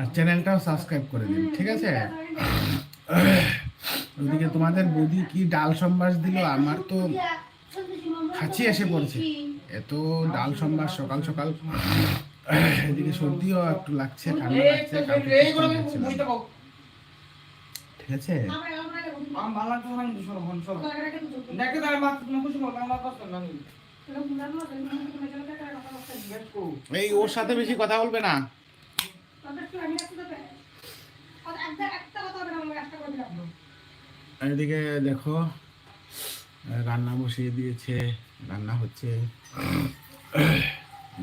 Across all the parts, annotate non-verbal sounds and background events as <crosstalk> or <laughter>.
আর চ্যানেলটাও subscribe করে দিন ঠিক আছে? ওদিকে তোমাদের বৌদি কি ডাল সম্বাস দিল? আমার তো খাচ্ছি এসে পড়ছে। এত ডাল সম্বাস সকাল সকাল। এদিকে সর্দিও একটু লাগছে ঠান্ডা লাগছে। ঠিক আছে? এই ওর সাথে বেশি কথা বলবে না। এদিকে দেখো রান্না বসিয়ে দিয়েছে রান্না হচ্ছে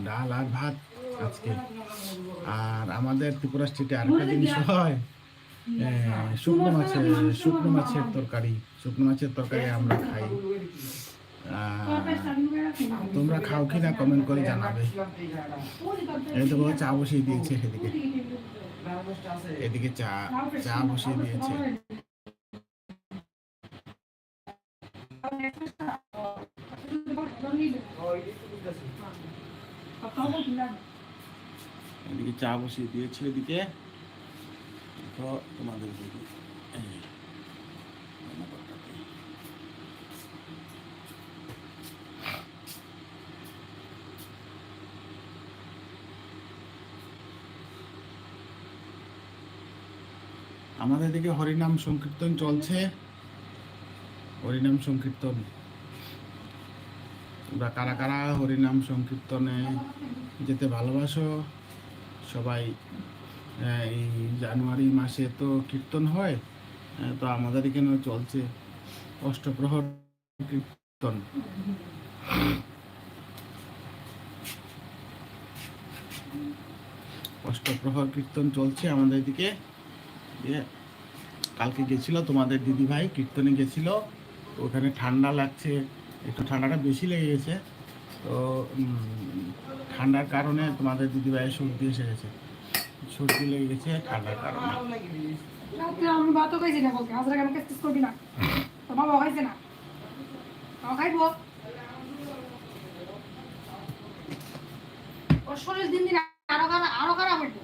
ডাল আর ভাত আজকে। আর আমাদের ত্রিপুরা স্টেটে আরেকটা জিনিস হয় শুকনো মাছের শুকনো মাছের তরকারি শুকনো মাছের তরকারি আমরা খাই। তোমরা খাও কি না কমেন্ট করে জানাবে। এই তো চা বসিয়ে দিয়েছে এদিকে। এদিকে চা চা বসিয়ে দিয়েছে। এদিকে চা বসিয়ে দিয়েছে এদিকে। তো তোমাদের আমাদের দিকে হরিনাম সংকীর্তন চলছে। হরিনাম সংকীর্তন। তোমরা কারা কারা হরিনাম সংকীর্তনে যেতে ভালোবাসো? সবাই এই জানুয়ারি মাসে তো কীর্তন হয় তো আমাদের এখানেও চলছে অষ্টপ্রহর কীর্তন। অষ্টপ্রহর কীর্তন চলছে আমাদের দিকে দিয়ে কালকে গেছিল তোমাদের দিদি ভাই কীর্তনে গেছিল ওখানে ঠান্ডা লাগছে একটু ঠান্ডাটা বেশি লেগে গেছে তো ঠান্ডার কারণে তোমাদের দিদি ভাইয়ের সর্দি এসে গেছে। সর্দি লেগে গেছে ঠান্ডার কারণে। আমি ভাতও খাইছি না কালকে হাজার আমাকে কিস করবি না। তোর বাবা খাইছে না। খাইবো? ওর শরীর দিন দিন আরও খারাপ আরও খারাপ হইতো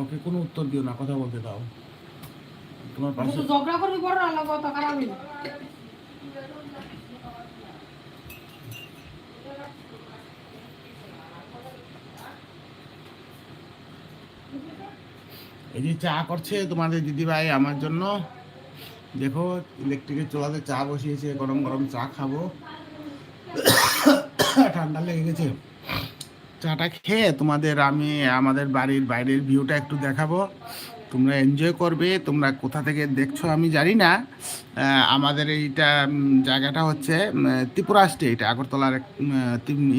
ওকে কোনো উত্তর দিও না কথা বলতে দাও। তোমার পাশে তো ঝগড়া করবি বড় না লাগো তো খারাপ এই যে চা করছে তোমাদের দিদিভাই আমার জন্য। দেখো ইলেকট্রিকের চোলাতে চা বসিয়েছে গরম গরম চা খাব। ঠান্ডা লেগে গেছে। চাটা খেয়ে তোমাদের আমি আমাদের বাড়ির বাইরের ভিউটা একটু দেখাবো। তোমরা এনজয় করবে, তোমরা কোথা থেকে দেখছ আমি জানি না। আমাদের এইটা জায়গাটা হচ্ছে ত্রিপুরা স্টেট আগরতলার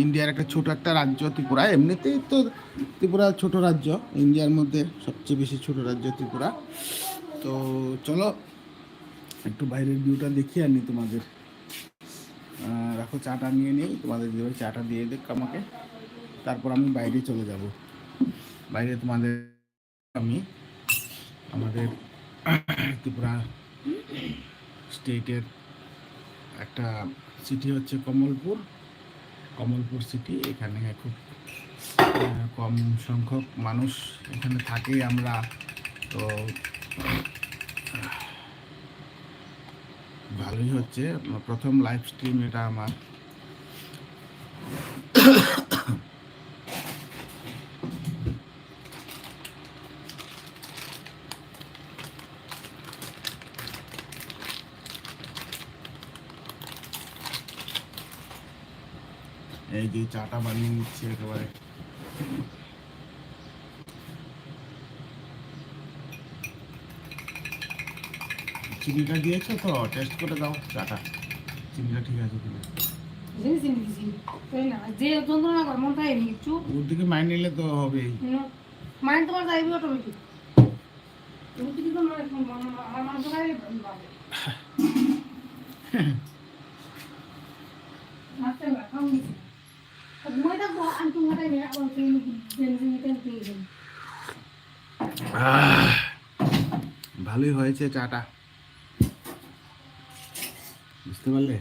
ইন্ডিয়ার একটা ছোট একটা রাজ্য ত্রিপুরা। এমনিতেই তো ত্রিপুরা ছোট রাজ্য, ইন্ডিয়ার মধ্যে সবচেয়ে বেশি ছোট রাজ্য ত্রিপুরা। তো চলো, একটু বাইরের ভিউটা দেখিয়ে আনি তোমাদের। রাখো, চাটা নিয়ে নিই, তোমাদের দিদিভাই চাটা দিয়ে দেখ আমাকে। তারপর আমি বাইরে চলে যাব। বাইরে তোমাদের আমি আমাদের ত্রিপুরা স্টেটের একটা সিটি হচ্ছে কমলপুর। কমলপুর সিটি এখানে খুব কম সংখ্যক মানুষ এখানে থাকি আমরা। তো, ভালোই হচ্ছে। প্রথম লাইভ স্ট্রিম এটা আমার। এই যে চাটা বানিয়ে নিচ্ছি একেবারে। চিনিটা দিয়েছ তো? টেস্ট করে দাও চাটা। চিনিটা ঠিক আছে কিনা? ওর দিকে মাইন নিলে তো মাইন্ড তোমার যাইবি অটোমেটিক তুমি যদি তো আমার মাংস খাইলে <laughs> ভালোই হয়েছে চাটা। বুঝতে পারলে?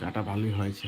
চাটা ভালোই হয়েছে।